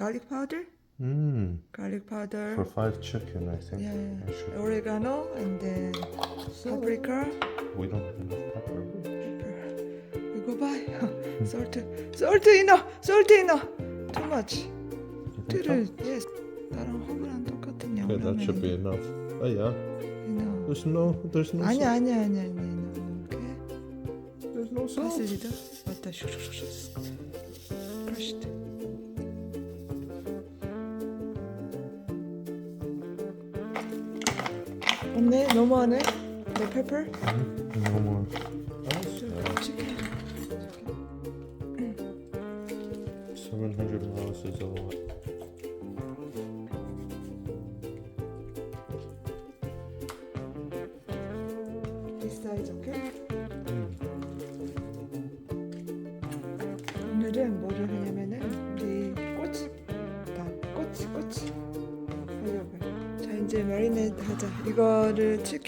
garlic powder, Mm. garlic powder. For five chicken, I think. Yeah, I should- oregano and then paprika. We don't have enough pepper. We go buy salt. Salt enough. Salt enough. Too much. So? 뚜를 yes. 다른 허브랑 똑같은 Okay, that should be 양념. enough. Oh yeah. You There's no. There's no. 아니 salt. 아니 아니 아니. 오케이. There's no salt. 파슬리도 맞다. 슉슉슉슉. crushed. 없네. 너무하네. The pepper. No more. Else? Yeah. 치킨. Seven hundred miles is a lot.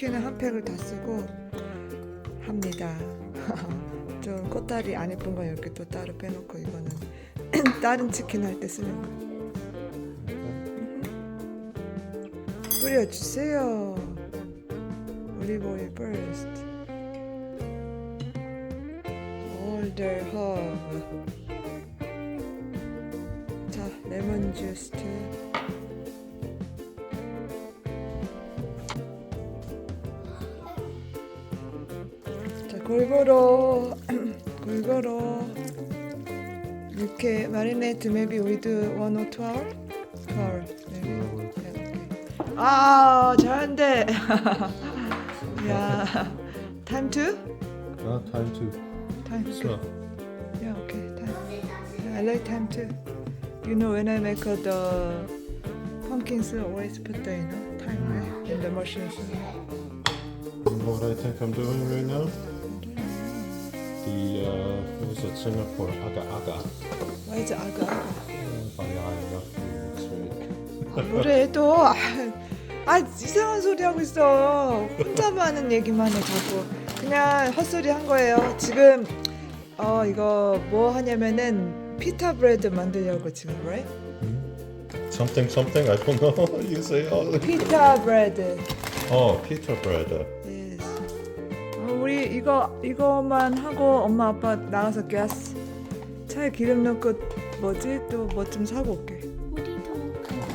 치킨을 한 팩을 다 쓰고 합니다. 좀 꽃다리 안 예쁜 건 이렇게 또 따로 빼놓고 이거는 다른 치킨 할 때 쓰는 거. 뿌려주세요. 올리브 오일. All the herb. 자, 레몬 주스. 골고루 골고루 이렇게 마리네이트 maybe with one or two hour? Two hour. maybe. Okay. 아, 잘한대. 야, time to? Ah, time to. Time to. So. Yeah, okay, time. I like time too. You know, when I make uh, the pumpkins, always put the you know time right in the machines. You know what I think I'm doing right now? The uh, what is it? Singapore aga aga. Why is it aga aga? By enough. That's right. 뭐래 또? 아, 아 이상한 소리 하고 있어. 혼자만 하는 얘기만 해 자꾸. 그냥 헛소리 한 거예요. 지금 어 이거 뭐 하냐면은 피타 브레드 만들려고 지금 right? Something something. I don't know. you say all. 피타 브레드. Oh, pita bread. 어, 이거 이거만 하고 엄마 아빠 나가서 가스 차에 기름 넣고 뭐지 또 뭐 좀 사고 올게. 우리도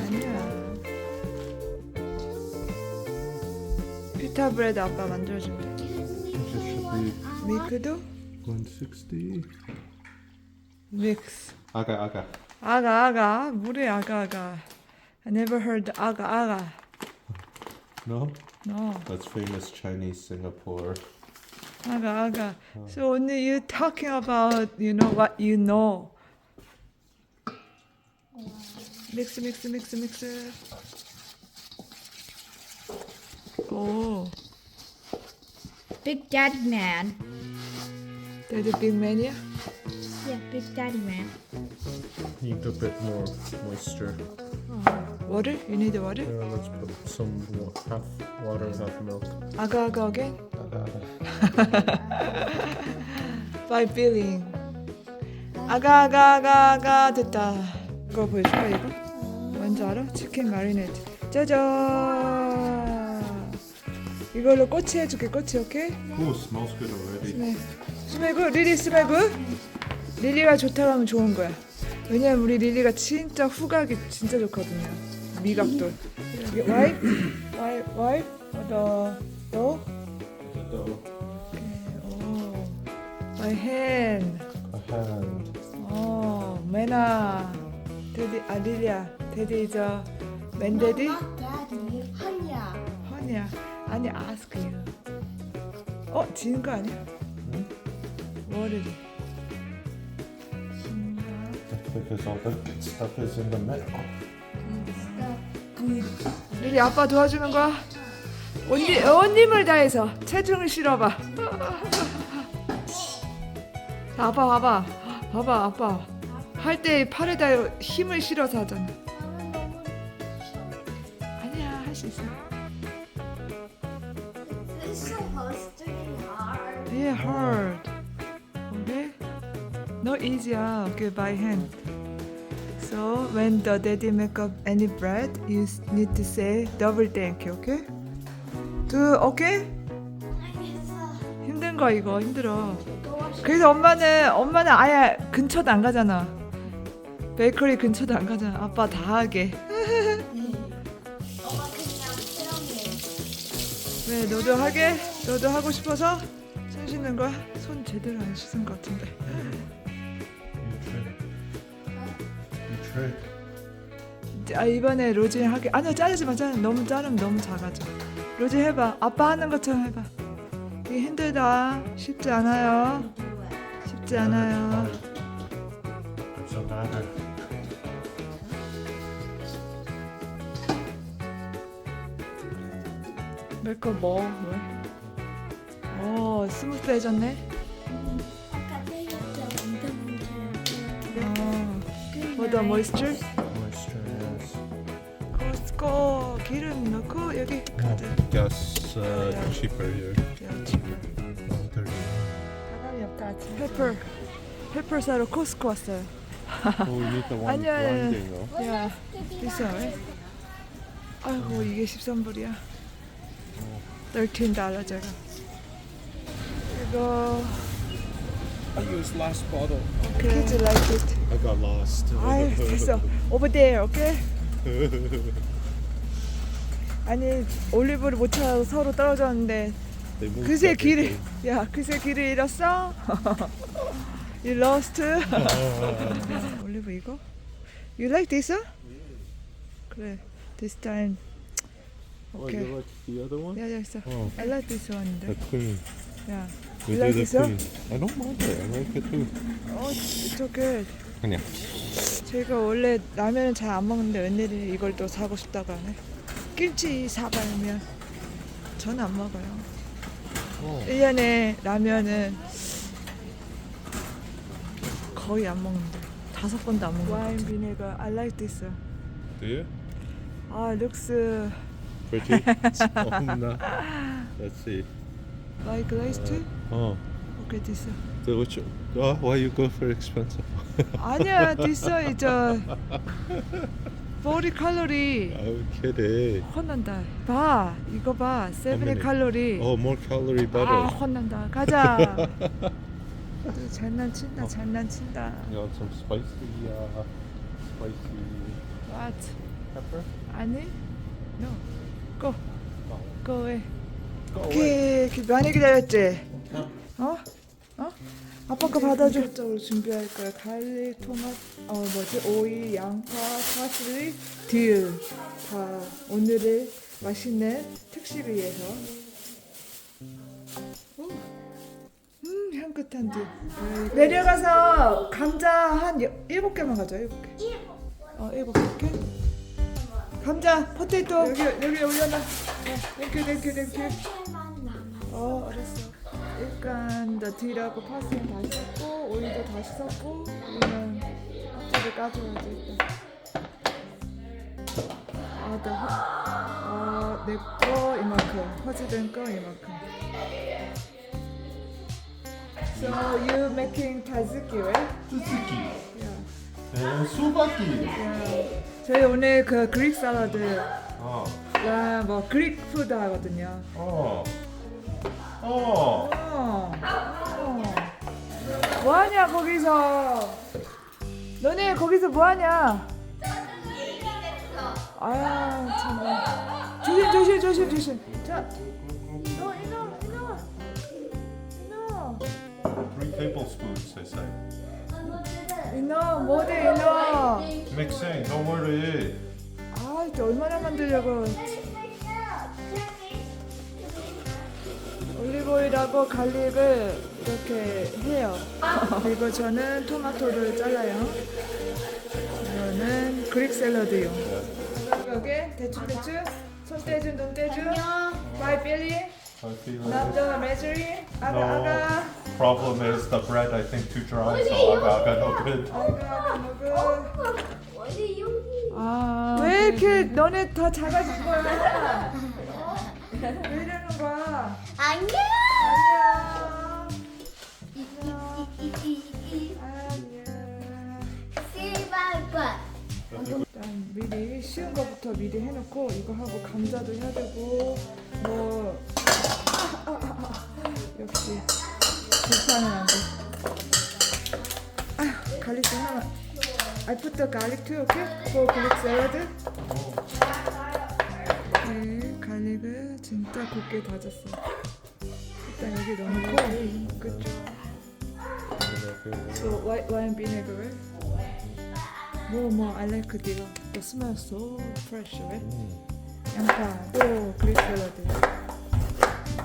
아니야. 피타 브레드 아빠 만들어준대. It should be 밀크도 160. 믹스. Aga. 아가 아가 물에 아가 아가. I never heard 아가 아가. No, No. that's famous Chinese Singapore. aga, aga. So when you're talking about, you know, what you know. Mix, mix, mix, mix. Oh, Big Daddy Man. there's a big man, yeah? Yeah, Big Daddy Man. Need a bit more moisture. Water? You need the water? Yeah, let's put some half water, half milk. Aga, aga again? By feeling. 아가 아가 아가 아가 됐다. 이거 보여줄까 이거? 뭔지 알아? 치킨 마리네이트. 짜잔. 이걸로 꼬치 해줄게 꼬치 오케이? Oh, smells good already. 네. 스메그 리리 스메그 릴리가 좋다고 하면 좋은 거야 왜냐면 우리 릴리가 진짜 후각이 진짜 좋거든요 미각도 여기 와이프 와이프 와이프 더 더? The dough. 오 my hand A hand. 어 메나 데디 아 릴리야 데디 저 맨데디 Daddy. 한야. 허니야 아니 ask you 어 지는 거 아니야? 뭐를 That's because all the good stuff is in the middle. 릴리 아빠 도와주는 거야? 온니, 온님을 다해서 체중을 실어봐. 자, 아빠 봐봐. 봐봐, 아빠. 할 때 팔에다 힘을 실어서 하잖아. 나는 너무 아니야, 할 수 있어. It's supposed to be hard. Yeah, hard. Okay? No easy야. Okay, by hand. So when the daddy make up any bread, you need to say double thank you, okay? Okay? 알겠어. 힘든 거 이거 힘들어. 그래서 엄마는 엄마는 아예 근처도 안 가잖아. 베이커리 근처도 안 가잖아. 아빠 다 하게. 엄마 그냥 싫어해. 왜 너도 하게? 너도 하고 싶어서 손 씻는 거야? 손 제대로 안 씻은 것 같은데. 아 이번에 로제 하게. 아니야 자르지 마. 자르. 너무 자르면 너무 작아져. 로제 해봐. 아빠 하는 것처럼 해봐. 이게 힘들다. 쉽지 않아요. 쉽지 않아요. So. 몇거 뭐? 왜? 오 스무스해졌네. 아까 때렸죠. 완전 어. For the moisture. Moisture, 코스코 기름 넣고 여기 Oh, 가득. gas uh, Yeah. cheaper here. 야, 지금. Oh, 30. 사람이 없다 아침. 페퍼. 페퍼 사러 코스코 왔어요. Oh, you need the one 아니야, 아니야. grinding, though. 야 비싸 왜? 아이고 이게 13불이야. 13달러 제가. 이거 I used last bottle. kids like it. I got lost. 아유 됐어. Over there, 오케이? 아니 올리브를 못 찾아서 서로 떨어졌는데 그새. 길을 야 그새 길을 잃었어? You lost? 올리브 이거? You like this? 그래 this time Oh, Okay. you like the other one? 야 있어 Oh, I like this the one인데 queen. 야 We You like this the one? I don't mind it. I like it too. 어, it's okay 아니야. 제가 원래 라면은 잘 안 먹는데 웬일이 이걸 또 사고 싶다고 하네 김치 사발면 저는 안 먹어요 Oh. 1년에 라면은 거의 안 먹는데 다섯 번도 안 먹는 와인 비네거 I like this Do you? 아 looks Pretty? oh, no. Let's see. like glazed Oh. okay this So which? Oh, why you go for expensive? 아니야 this is a 40 칼로리 I'm kidding. 혼난다 봐 이거 봐70 many? 칼로리 Oh, more calorie 아 better. 혼난다 가자 또 장난친다 장난친다 You want some spicy, uh, spicy what pepper? 아니 no go Oh. go away Go away. 오케이 기- 많이 기다렸지? 어? 어? 아빠 거 받아줘. 적으로 준비할 거야. 갈릭, 토마토, 어 뭐지? 오이, 양파, 파슬리, 딜. 다 오늘의 맛있는 특식을 위해서. 오. 음 향긋한 딜. 내려가서 감자 한 여- 일곱 개만 가져. 일곱 개. 어 일곱 개. 감자, 포테이토 여기 여기 올려놔. 땡큐 땡큐 땡큐. 어 알았어 일단 너 딜하고 파스는 다시 섞고 오이도 다시 섞고 우리는 앞뒤를 까줘야지 일단 아, 아내거 이만큼 허즈된 거 이만큼 So you making tzatziki, right? Yeah. And subaki. yeah. 저희 오늘 그 그릭 샐러드 Oh. 뭐 그릭 푸드 하거든요 Oh. 어. 어. 뭐하냐 거기서 너네 거기서 뭐하냐 아야 참 조심 조심 조심 조심 자 너 이놈 이놈 이놈 Three tablespoons, they say. 이놈 뭐대 이놈 Mixing, don't worry. 아 이제 얼마나 만들려고 오일하고 갈릭을 이렇게 해요. 그리고 저는 토마토를 잘라요. 이거는 그릭 샐러드용. 여기 대충 대충 손 떼준 눈 떼준. 바이 빌리 I feel it. 남자 메주리 아가 No. 아가 Problem is the bread I think too dry, so I got, got no good. 아가 아가 먹어. 어디 여기? 아왜 이렇게 너네 다 작아진 거야? 왜 이러는 거야? 안녕. 일단 미리 쉬운 거부터 미리 해놓고 이거 하고 감자도 해야 되고 뭐 아, 아, 아, 아. 역시 불판은 안 돼. 아휴 갈릭 하나. I put the garlic too, okay? For garlic salad. 네, 갈릭을 진짜 곱게 다졌어. 일단 여기 넣어놓고 그쪽. So white wine vinegar. More, more. I like. 이거. The smell so fresh, right? 양파, 또 그릭 샐러드.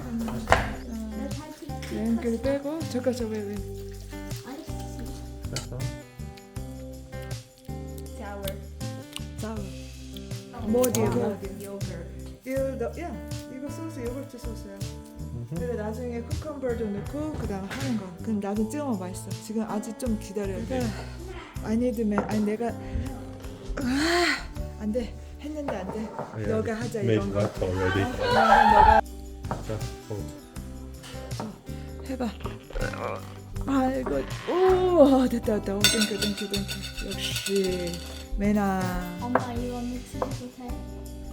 음, 아, 양귀를 빼고 잠깐 저거 왜? Sour. 싸워. 뭐 어디에 뭐 어디에? Yogurt. 이거 넣, 야 이거 소스 요거트 소스야. 그래 나중에 쿠컴버도 넣고 그다음 하는 거. 그럼 나도 찍어 먹어 맛있어. 지금 아직 좀 기다려야 돼. I need man. 아니 내가 아, 안 돼. 했는데 안 돼. 너가 하자 이런 거. that already. 너가 자, 어. 해봐. 아 이거 오 됐다 됐다. 오, 땡큐 땡큐 땡큐. 역시 매나. 엄마 이거 믹스해도 돼?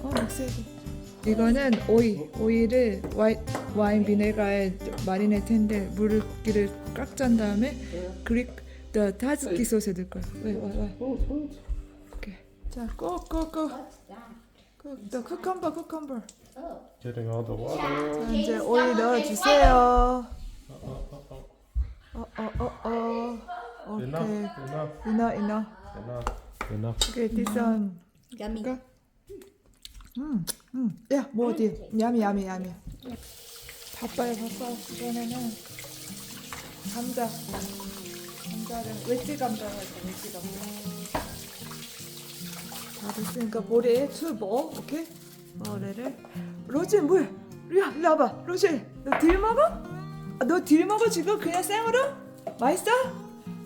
어 믹스해도. 이거는 오이 오이를 와이, 와인 비네가에 마리네트인데 물기를 꽉짠 다음에 그릭 더 타즈키 소스에 넣을 거야. 왜 왜 왜? 오케이. 자, 꼭꼭꼭. What's that? 더 쿠컴버 쿠컴버. Getting all the water. 자, 이제 오이 넣어 주세요. 어 어 어 어. 오케이. Enough, enough, 이너 이너. enough, enough. 오케이 디선. Yummy. 가. 음, 음. 야, 뭐 어디? 야미, 야미, 야미. 바빠요, 바빠. 이번에는 감자. 감자를 웨지 감자를 할까, 웨지 감자. 다 됐으니까 모래에 투보, 오케이? 모래를. 로제 뭐야? 야, 일로 와봐. 로제, 너딜 먹어? 아, 너딜 먹어 지금 그냥 생으로? 맛있어?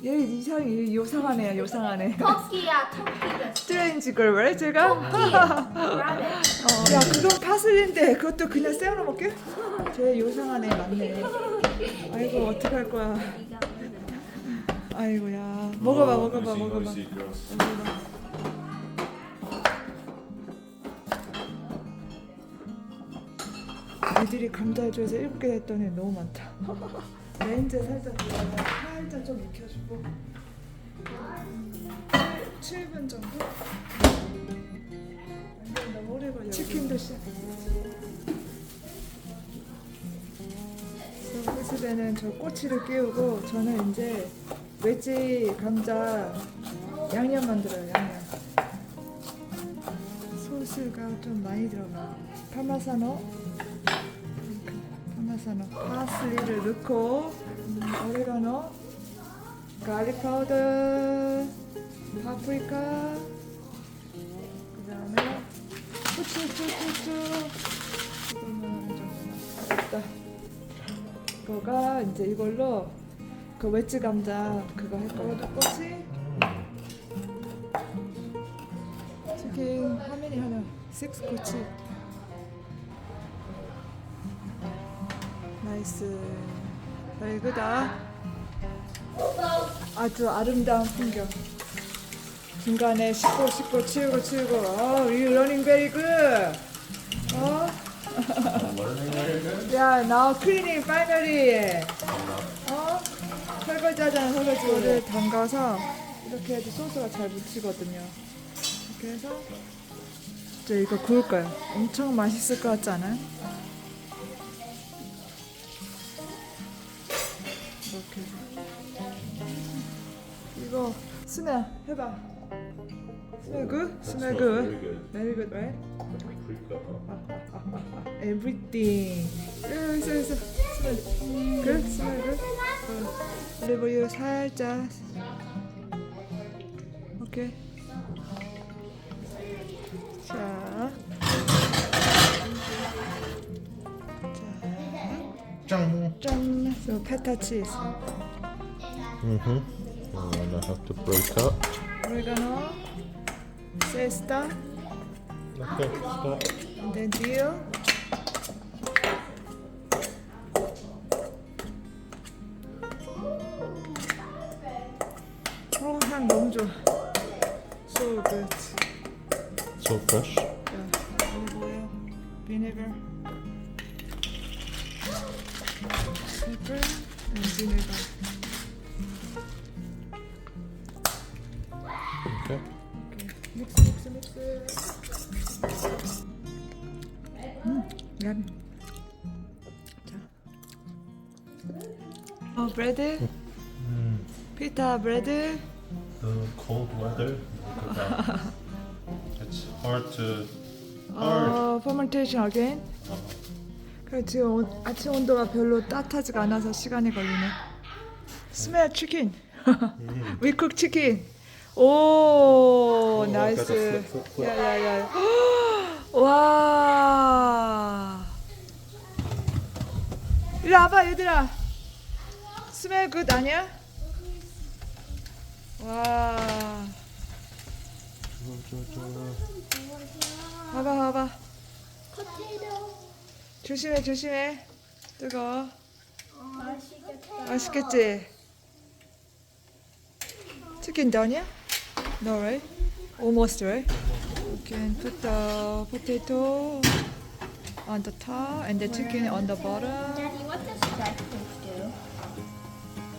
얘 이상, 얘 요상하네, 요상하네. 토끼야 토끼. 스트레인지 걸 왜? 제가? Rabbit. 야 그건 파슬리인데 그것도 그냥 생으로 먹게? 쟤 요상하네 맞네 아이고 어떡할 거야 아이고야 먹어봐 먹어봐 먹어봐 애들이 감자 줘서 일곱 개 했더니 너무 많다 레인지 살짝 돌려서 살짝 좀 익혀주고 7분 정도? 완전 너무 오래 걸려 치킨도 시작. 호스베는 저 꼬치를 끼우고 저는 이제 웨지 감자 양념 만들어요 양념. 소스가 좀 많이 들어가 파마사노 파마사노 파슬리를 넣고 음, 오레가노 가릭 파우더 파프리카 그 다음에 후추 후추 후추. 이거가 이제 이걸로 그 웨지 감자 그거 할 거거든 꼬치. 치킨 화면이 하나 6 꼬치 나이스. 별그다 아주 아름다운 풍경. 중간에 씻고 씻고 치우고 치우고. 어, you learning very good. 어? 야, now cleaning finally. 어? 설거지 하잖아 설거지. 이거를 담가서 이렇게 해도 소스가 잘 묻히거든요. 이렇게 해서 이제 이거 구울 거예요. 엄청 맛있을 것 같지 않아요? 이렇게 이거 스나 해봐 스멜 굿? 스멜 굿? Very good, right? Everything. 있어 있어. 스멜. 굿? 스멜 굿? 어. 올리브유 살짝. 오케이. 자. 짱. 짠. So 페타 치즈. Mhm. And I have to break up. 오레가노. 세스타. Okay, stop. And then dill. 피타 브레드. The cold weather. look at that. it's hard to. hard. 어, 퍼먼테이션 어게인. 그래 지금 온- 아침 온도가 별로 따뜻하지가 않아서 시간이 걸리네. 스멜 치킨. We cook chicken. 오, 나이스. flip, flip, flip. 야야야. 와. 이리 와봐 얘들아. 스멜 굿 아니야? 와. 봐봐 봐봐. 조심해 조심해. 맛있겠다. 맛있겠지? 치킨 done이야? No, right? Almost, right? You can put the potato on the top and the chicken on the bottom. Daddy, what does starfish do?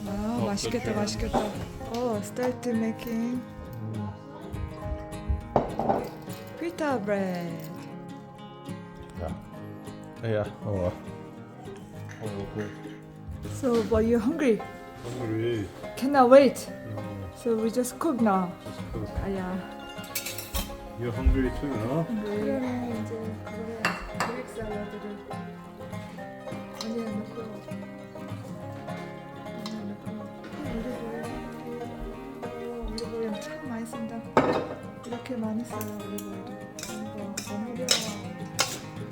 아, 어, 맛있겠다. 맛있겠다. Oh, start making pita bread. Yeah. Yeah. Oh. Oh, good. So, but you're hungry? Hungry. Cannot wait. No, So we just cook now. just cook. 아, yeah. You're hungry too, no? 그러면 이제 그거를 그릭 샐러드를 쓴다 이렇게 많이 써요 올리브오일을 이거 버무려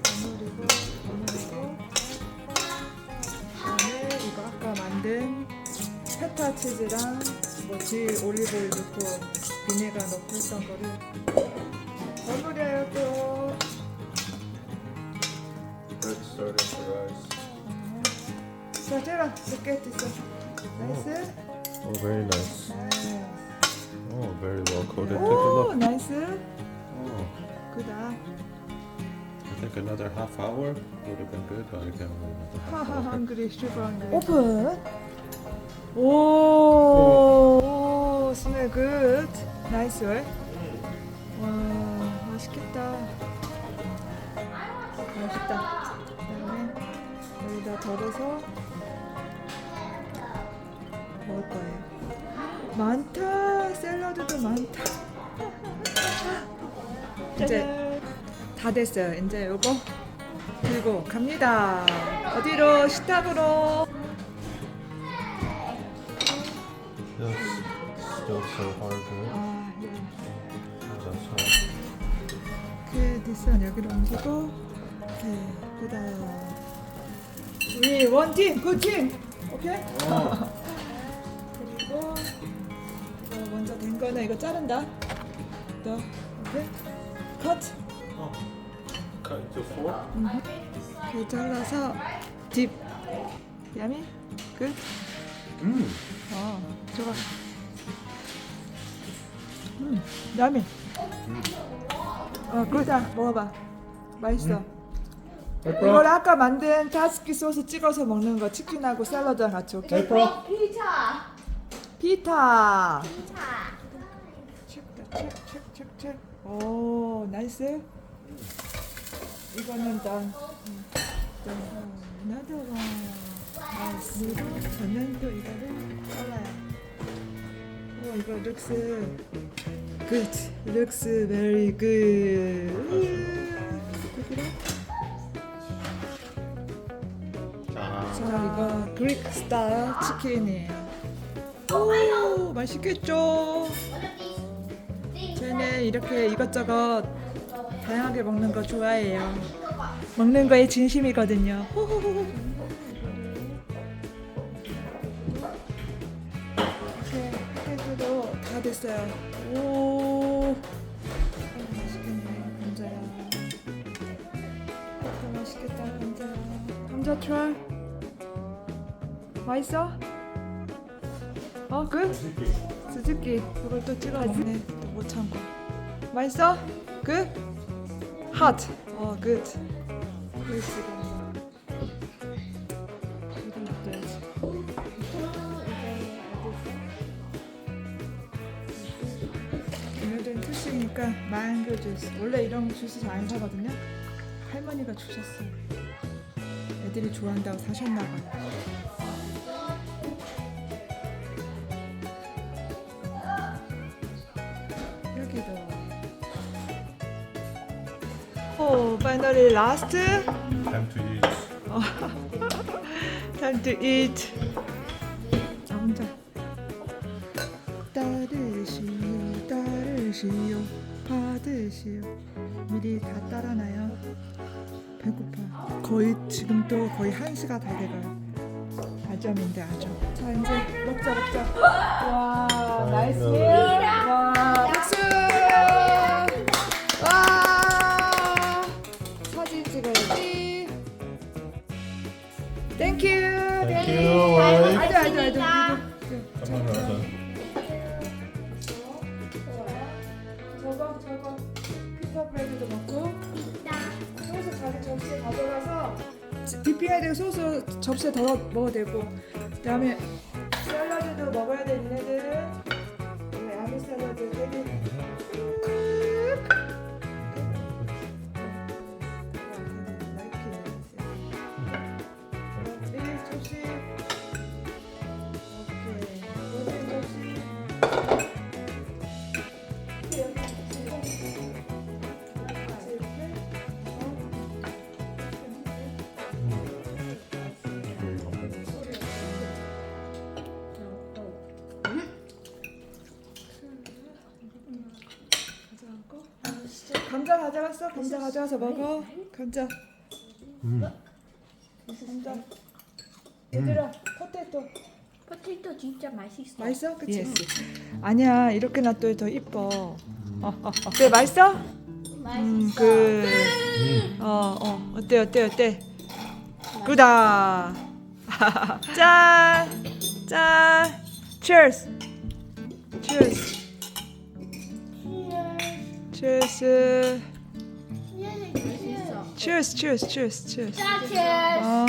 버무리고 버무리고 그다음에 이거 아까 만든 페타 치즈랑 뭐지 올리브오일 넣고 비네가 넣고 했던 거를 버무려요 또. 자, 제가 몇개 있어. 나이스. Oh, very nice. Oh, very well coated. Take a 오, look. 나이스. Oh, 그다. I think another half hour would have been good, but I can't 하하 hour. 한그리 슈퍼 한그리. 오픈. 오. 오, 스멜 굿. 나이스. 와, 맛있겠다. 맛있다. 그다음에 여기다 덜어서 먹을 거예요. 많다. 샐러드도 많다. 이제 다 됐어요. 이제 요거 들고 갑니다. 어디로? 식탁으로. 아, 예. 그 디스는 여기로 옮기고 오케이 그다음 우리 원팀 굿팀 오케이 거는 이거 자른다 너 오케이 컷 Cut into four? 이렇게 잘라서 딥 야미 굿 Mmm. 어, 좋아. 음, 야미. 어, 그러자 먹어봐. 맛있어. 이걸 아까 만든 타스키 소스 찍어서 먹는 거 치킨하고 샐러드랑 같이 오케이? Pizza. 피타. 체 체크체크체크. 오, 나이스. 이거는 난. 나도 봐. 나이스. 저는 또 이거를 잘라요. 오, 이거 looks good. looks very good. 여기로. 자, 자, 이거 그릭 스타일 치킨이에요. 오, 맛있겠죠? 이렇게 이것저것 다양하게 먹는 거 좋아해요. 먹는 거에 진심이거든요. 호호호. 이렇게 해도 다 됐어요. 오, 아, 맛있겠네, 감자야. 더 맛있겠다, 감자. 감자 트라이. 맛있어? 어, 그? 수즈키. 그걸 또 찍어 먹네. 맛있어? 어. 그렇지, 이건 어떠야지? 오늘은 특식이니까 망고 주스. 원래 이런 주스 잘 안 사거든요. 할머니가 주셨어요. 애들이 좋아한다고 사셨나 봐. 여 finally last. Time to eat. Time to eat. 나 혼자. 따르시오, 따르시오, 받으시오. 미리 다 따라놔요. 배고파. 거의 지금 또 거의 한 시가 다 돼가요. 아점인데 아점. 자 이제 먹자 먹자. 와 나이스. 와 박수. 디핑해야 되고 소스 접시에 덜어 먹어도 되고 그다음에 샐러드도 먹어야 돼 니네들은 네, 아미 샐러드 되게 가져갔어? 감자 가져가서 먹어. 감자. 감자. 얘들아, 포테토 포테이토 진짜 맛있어. 맛있어? 그치? 아니야, 이렇게 놔둬야 더 이뻐. 그래, 맛있어? 음, 그, 어, 어, 어때, 어때, 어때? 굿다. 짠, 짠, cheers, cheers, cheers, 맛있어. Cheers, cheers, cheers, cheers. 어,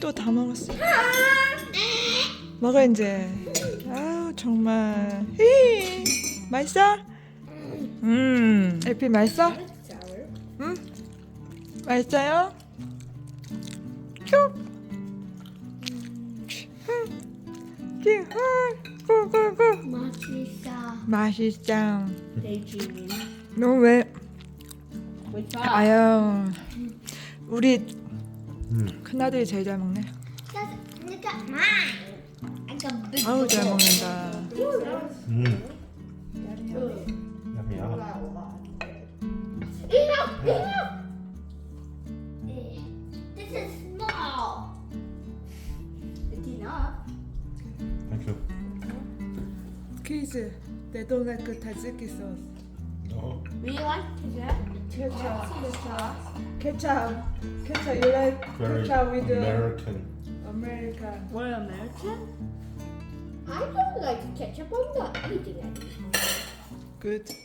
또다 먹었어. 먹어 이제. 아우 정말. 히. 맛있어? 음. 에피 맛있어? 응? 맛있어요? 큐. 큐. 맛있어. 맛있어. 돼지. 너 왜? 아유. 우리 음. 큰아들이 제일 잘 먹네. Look at mine. I got big. 아우 잘 먹는다. Mm. Yummy, yeah. Enough, enough. This is small. It's enough. Thank you. Kids, they don't like tzatziki sauce. No. We like ketchup. Ketchup. Ketchup. Ketchup. You like Very ketchup with the American. American. We're American. I don't like ketchup on the anything. I do. Good.